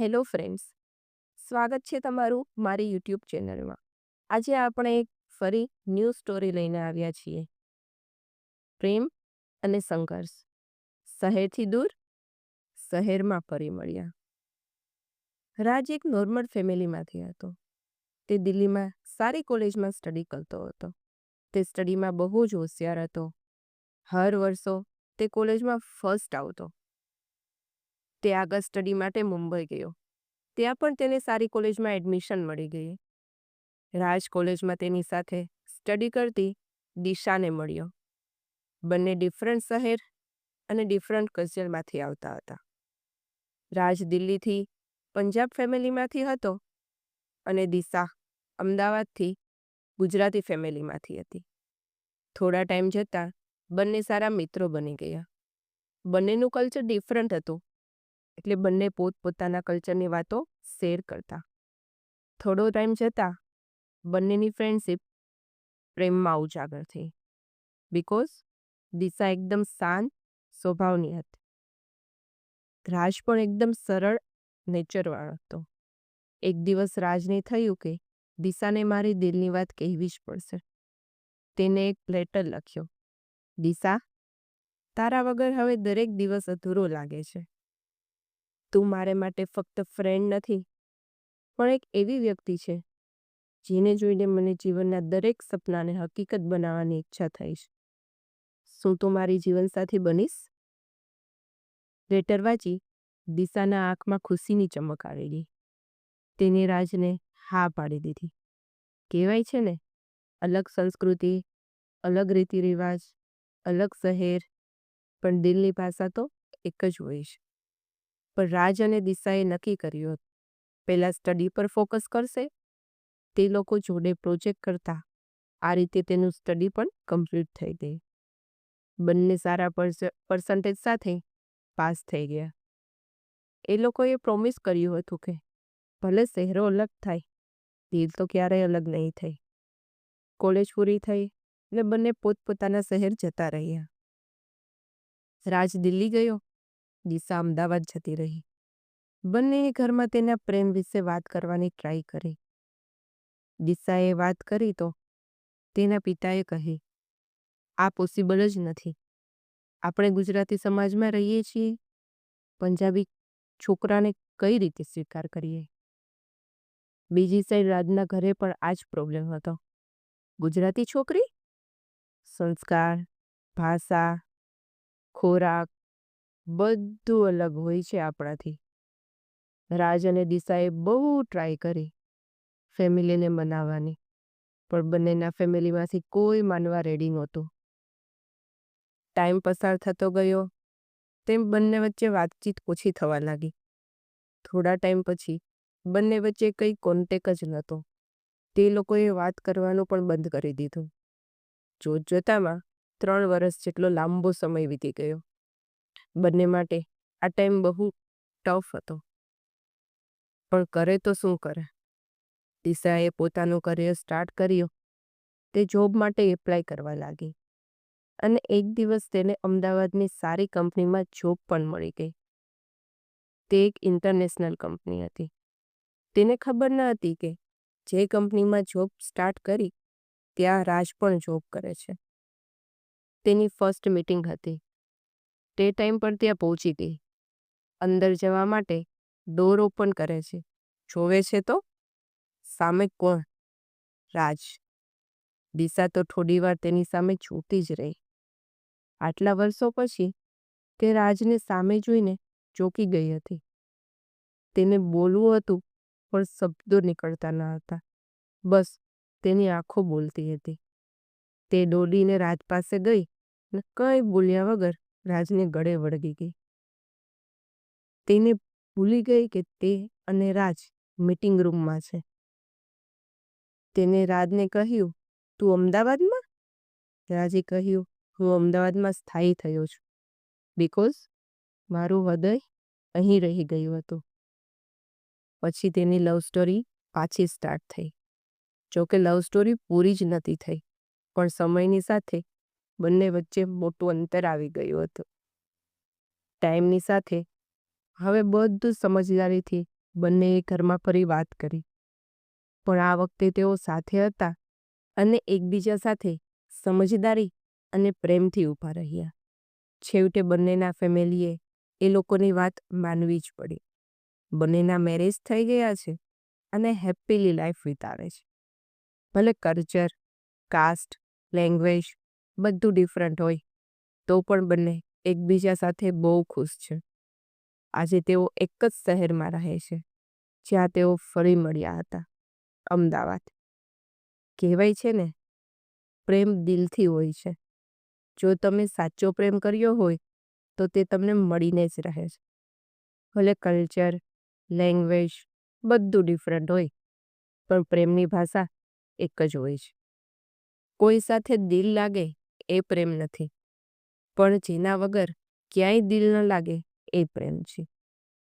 Hello friends, સ્વાગત છે તમારું મારી યુટ્યુબ ચેનલમાં. આજે આપણે એક ફરી ન્યૂ સ્ટોરી લઈને આવ્યા છીએ. પ્રેમ અને સંઘર્ષ. શહેરથી દૂર, શહેરમાં ફરી મળ્યા. રાજ એક નોર્મલ ફેમિલીમાંથી હતો. તે દિલ્હીમાં સારી કોલેજમાં સ્ટડી કરતો હતો. તે સ્ટડીમાં બહુ જ હોશિયાર હતો. હર વર્ષો તે કોલેજમાં ફર્સ્ટ આવતો. તે આગળ સ્ટડી માટે મુંબઈ ગયો. ત્યાં પણ તેને સારી કોલેજમાં એડમિશન મળી ગઈ રાજ કોલેજમાં તેની સાથે સ્ટડી કરતી દિશાને મળ્યો. બંને ડિફરન્ટ શહેર અને ડિફરન્ટ કલ્ચરમાંથી આવતા હતા. રાજ દિલ્હીથી પંજાબ ફેમિલીમાંથી હતો અને દિશા અમદાવાદથી ગુજરાતી ફેમિલીમાંથી હતી. થોડા ટાઈમ જતાં બંને સારા મિત્રો બની ગયા. બંનેનું કલ્ચર ડિફરન્ટ હતું. એટલે બંને પોતપોતાના કલ્ચરની વાતો શેર કરતા. થોડો ટાઈમ જતાં બંનેની ફ્રેન્ડશિપ પ્રેમમાં ઉજાગર થઈ. બિકોઝ દિશા એકદમ શાંત, સ્વભાવની હતી. રાજ પણ એકદમ સરળ, નેચરવાળો હતો. એક દિવસ રાજને થયું કે દિશાને મારી દિલની વાત કહેવી જ પડશે. તેને એક લેટર લખ્યો. દિશા, તારા વગર હવે દરેક દિવસ અધૂરો લાગે છે. તું મારે માટે ફક્ત ફ્રેન્ડ નથી, પણ એક એવી વ્યક્તિ છે, જેને જોઈને મને જીવનના દરેક સપનાને હકીકત બનાવવાની ઈચ્છા થઈ છે. શું તું મારી જીવનસાથી બનીશ? લેટર વાંચી, દિશાના આંખમાં ખુશીની ચમક આવેલી તેને રાજને હા પાડી દીધી. કહેવાય છે ને, અલગ સંસ્કૃતિ, અલગ રીતિ રિવાજ અલગ શહેર, પણ દિલની ભાષા તો એક જ હોય છે. પણ રાજ અને દિશાએ નક્કી કર્યું હતું. પહેલાં સ્ટડી પર ફોકસ કરશે. તે લોકો જોડે પ્રોજેક્ટ કરતા. આ રીતે તેનું સ્ટડી પણ કમ્પ્લીટ થઈ ગઈ. બંને સારા પર્સન્ટેજ સાથે પાસ થઈ ગયા. એ લોકોએ પ્રોમિસ કર્યું હતું કે ભલે શહેરો અલગ થાય, દિલ તો ક્યારેય અલગ નહીં થઈ. કોલેજ પૂરી થઈ ને બંને પોતપોતાના શહેર જતા રહ્યા. રાજ દિલ્હી ગયો. દિશા અમદાવાદ જતી રહી. બંનેએ ઘરમાં તેના પ્રેમ વિશે વાત કરવાની ટ્રાય કરી. દિશાએ વાત કરી તો તેના પિતાએ કહી, આ પોસિબલ જ નથી. આપણે ગુજરાતી સમાજમાં રહીએ છીએ. પંજાબી છોકરાને કઈ રીતે સ્વીકાર કરીએ? બીજી સાઈડ રાજના ઘરે પણ આ જ પ્રોબ્લેમ હતો. ગુજરાતી છોકરી? સંસ્કાર, ભાષા, ખોરાક બધું અલગ હોય છે આપણાથી. રાજ અને દિશાએ બહુ ટ્રાય કરી ફેમિલીને મનાવવાની, પણ બંનેના ફેમિલીમાંથી કોઈ માનવા રેડી નહોતું. ટાઈમ પસાર થતો ગયો, તેમ બંને વચ્ચે વાતચીત ઓછી થવા લાગી. થોડા ટાઈમ પછી બંને વચ્ચે કંઈ કોન્ટેક જ નહોતો. તે લોકોએ વાત કરવાનું પણ બંધ કરી દીધું. જોત જોતામાં ત્રણ વર્ષ જેટલો લાંબો સમય વીતી ગયો. બંને માટે આ ટાઈમ બહુ ટફ હતો. પણ કરે તો શું કરે? દિશાએ પોતાનું કરિયર સ્ટાર્ટ કર્યું. તે જોબ માટે એપ્લાય કરવા લાગી. અને એક દિવસ તેને અમદાવાદની સારી કંપનીમાં જોબ પણ મળી ગઈ. તે એક ઇન્ટરનેશનલ કંપની હતી. તેને ખબર ન હતી કે જે કંપનીમાં જોબ સ્ટાર્ટ કરી, ત્યાં રાજ પણ જોબ કરે છે. તેની ફર્સ્ટ મીટિંગ હતી. તે ટાઈમ પર ત્યાં પહોંચી ગઈ. અંદર જવા માટે ડોર ઓપન કરે છે. જોવે છે તો? સામે કોણ? રાજ. દિશા તો થોડી વાર તેની સામે જોતી જ રહી. આટલા વર્ષો પછી તે રાજને સામે જોઈને ચોકી ગઈ હતી. તેને બોલવું હતું, પણ શબ્દો નીકળતા ન હતા. બસ તેની આંખો બોલતી હતી. તે દોડીને રાજ પાસે ગઈ ને કંઈ બોલ્યા વગર રાજને ગળે વળગી ગઈ. તેને ભૂલી ગઈ કે તે અને રાજ મીટિંગ રૂમમાં છે. તેને રાજને કહ્યું, તું અમદાવાદમાં? રાજે કહ્યું, હું અમદાવાદમાં સ્થાયી થયો છું. બિકોઝ મારું હૃદય અહીં રહી ગયું હતું. પછી તેની લવ સ્ટોરી પાછી સ્ટાર્ટ થઈ. જોકે લવ સ્ટોરી પૂરી જ નથી થઈ, પણ સમયની સાથે બંને વચ્ચે મોટું અંતર આવી ગયું હતું. ટાઈમની સાથે હવે બધું સમજદારીથી બંનેએ ઘરમાં ફરી વાત કરી. પણ આ વખતે તેઓ સાથે હતા અને એકબીજા સાથે સમજદારી અને પ્રેમથી ઊભા રહ્યા. છેવટે બંનેના ફેમિલીએ એ લોકોની વાત માનવી જ પડી. બંનેના મેરેજ થઈ ગયા છે અને હેપીલી લાઈફ વિતાવે છે. ભલે કલ્ચર, કાસ્ટ, લેંગ્વેજ બધું ડિફરન્ટ હોય, તો પણ બંને એકબીજા સાથે બહુ ખુશ છે. આજે તેઓ એક જ શહેરમાં રહે છે, જ્યાં તેઓ ફરી મળ્યા હતા, અમદાવાદ. કહેવાય છે ને, પ્રેમ દિલથી હોય છે. જો તમે સાચો પ્રેમ કર્યો હોય, તો તે તમને મળીને જ રહે છે. ભલે કલ્ચર લેંગ્વેજ બધું ડિફરન્ટ હોય, પણ પ્રેમની ભાષા એક જ હોય છે. કોઈ સાથે દિલ લાગે એ પ્રેમ નથી. પણ જેના વગર ક્યાંય દિલ ન લાગે એ પ્રેમ છે.